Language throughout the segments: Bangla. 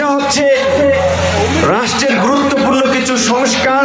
এটা হচ্ছে রাষ্ট্রের গুরুত্বপূর্ণ কিছু সংস্কার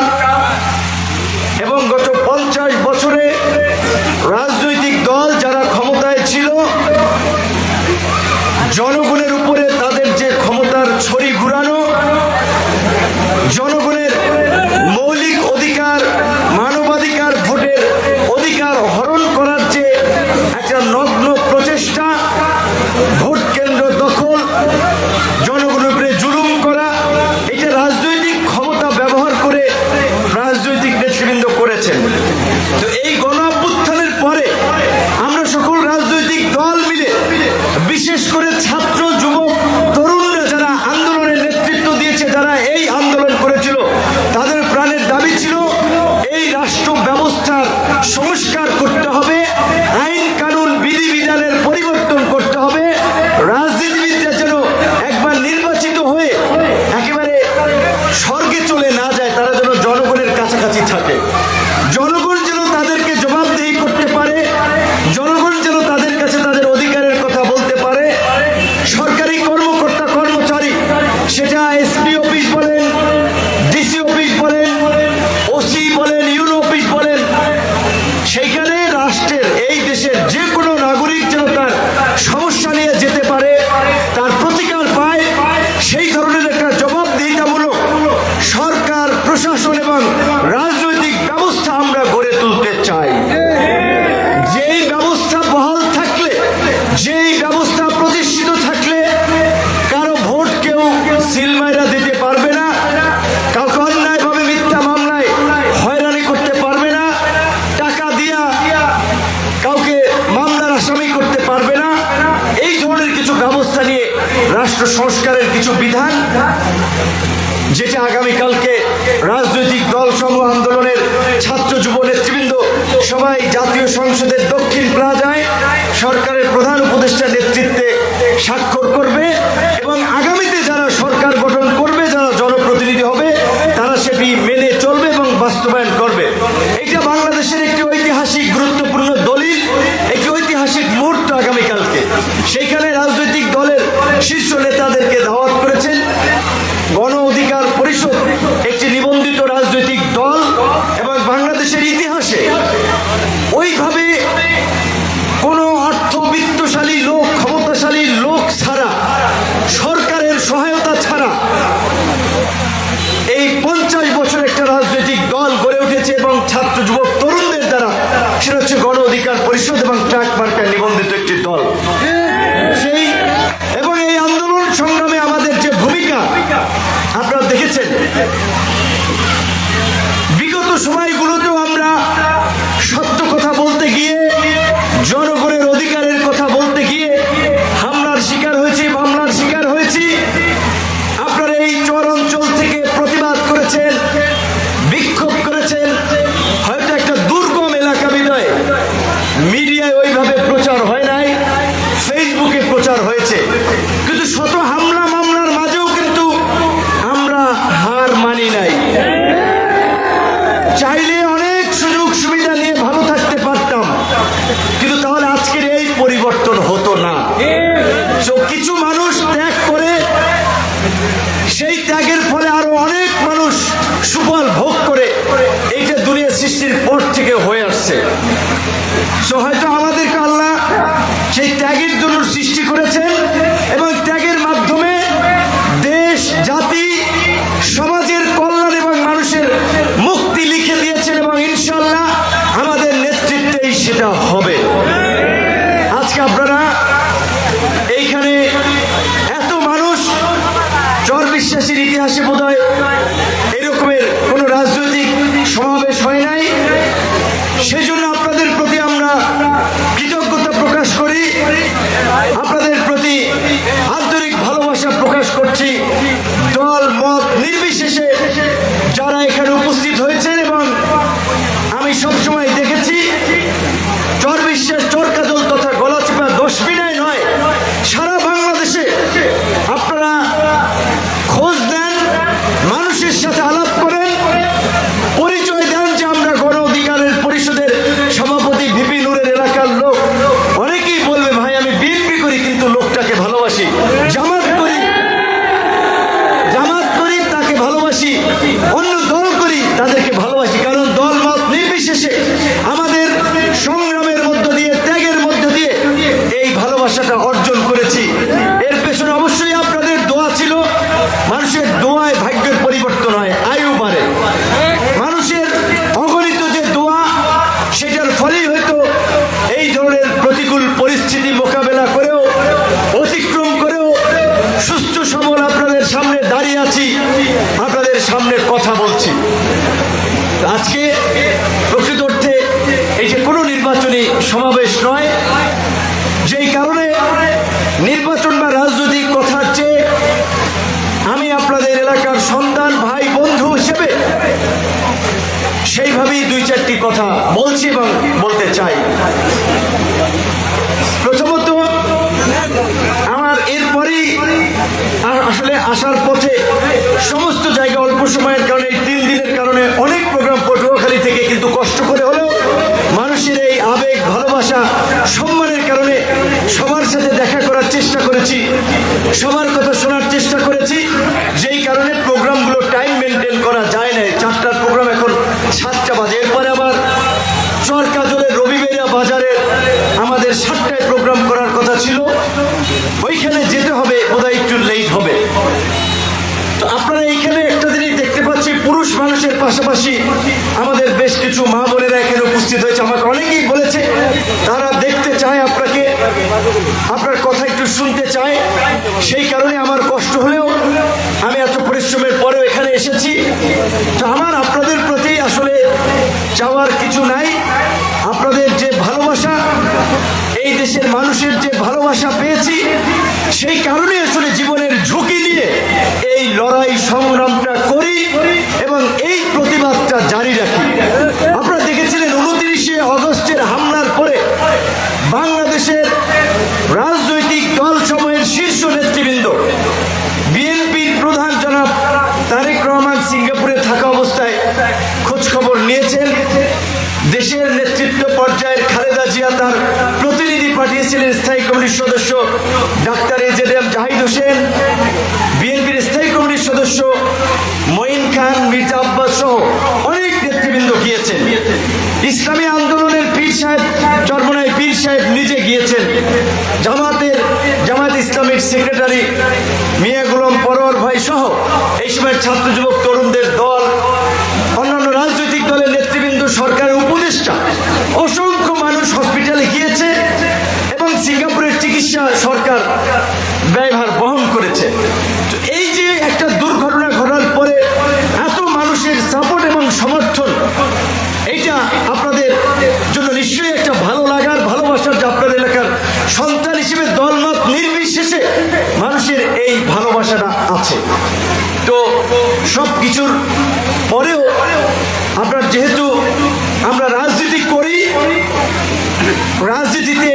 Душ мой সৃষ্টি করেছেন এবং পাশাপাশি আমাদের বেশ কিছু মা বোনেরা এখানে উপস্থিত হয়েছে। আমাকে অনেকেই বলেছে, তারা দেখতে চায় আপনাকে, আপনার কথা একটু শুনতে চায়। সেই কারণে আমার কষ্ট হলেও আমি এত পরিশ্রমের পরেও এখানে এসেছি। তো আমার, আপনাদের প্রতি আসলে যাওয়ার কিছু নাই। আপনাদের যে ভালোবাসা, এই দেশের মানুষের যে ভালোবাসা পেয়েছি, সেই কারণে আসলে জীবন ডাক্তার এজেডিএম জাহিদ হোসেন আমরা যেহেতু আমরা রাজনীতি করি রাজনীতিতে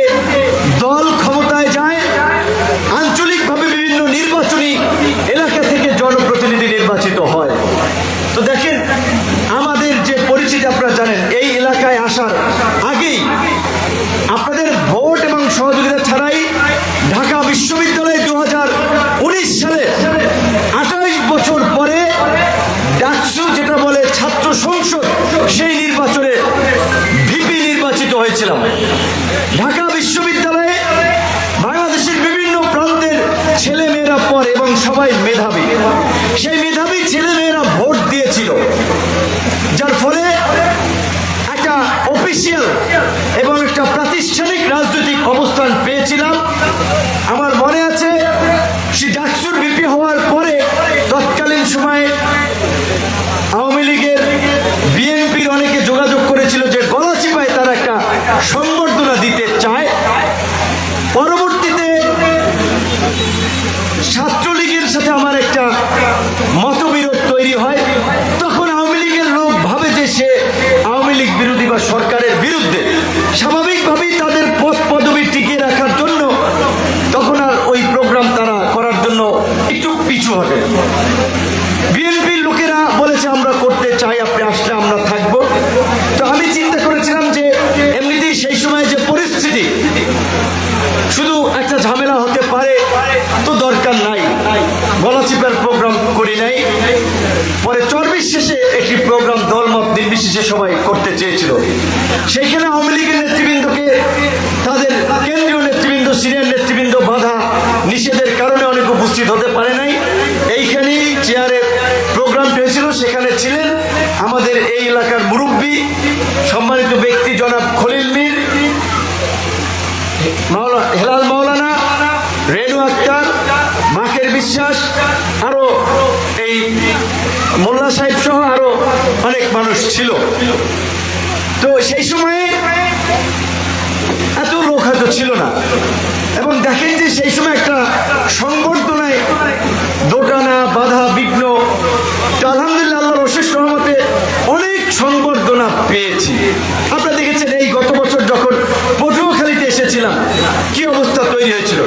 সে সময় করতে চেয়েছিল, সেইখানে আওয়ামী লীগের নেতৃবৃন্দকে তাদের কেন্দ্রীয় নেতৃবৃন্দ, সিনিয়র নেতৃবৃন্দ বাধা নিষেধের কারণে অনেক উপস্থিত হতে পারে নাই। এইখানেই চেয়ারে প্রোগ্রামটি হয়েছিল সেখানে ছিলেন আমাদের এই এলাকার মুরব্বী, সম্মানিত ব্যক্তি জনাব খলিল মীর হেলাল মাওলানা, রেনু আক্তার, মাকের বিশ্বাস, আরও এই মোল্লা সাহেব সহ আরও অনেক মানুষ ছিল। তো সেই সময়ে এত লোক হয়তো ছিল না। এবং দেখেন যে সেই সময় একটা সংবর্ধনায় দোটানা, বাধা, বিঘ্ন আলহামদুলিল্লাহ অশেষ রহমতে অনেক সংবর্ধনা পেয়েছি। আপনারা দেখেছেন এই গত বছর যখন পটুয়াখালীতে এসেছিলাম, কি অবস্থা তৈরি হয়েছিল?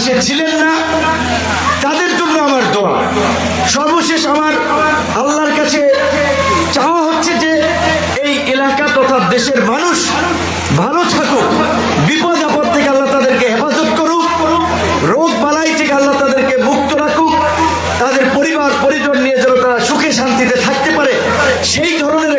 পাশে ছিলেন না। তাদের জন্য আমার দোয়া। সর্বশেষ আমার আল্লাহর কাছে চাওয়া হচ্ছে যে এই এলাকা তথা দেশের মানুষ ভালো থাকুক, বিপদ, আপদ থেকে আল্লাহ তাদেরকে হেফাজত করুক, রোগ বালাই থেকে আল্লাহ তাদেরকে মুক্ত রাখুক, তাদের পরিবার, পরিজন নিয়ে যেন তারা সুখে শান্তিতে থাকতে পারে, সেই ধরনের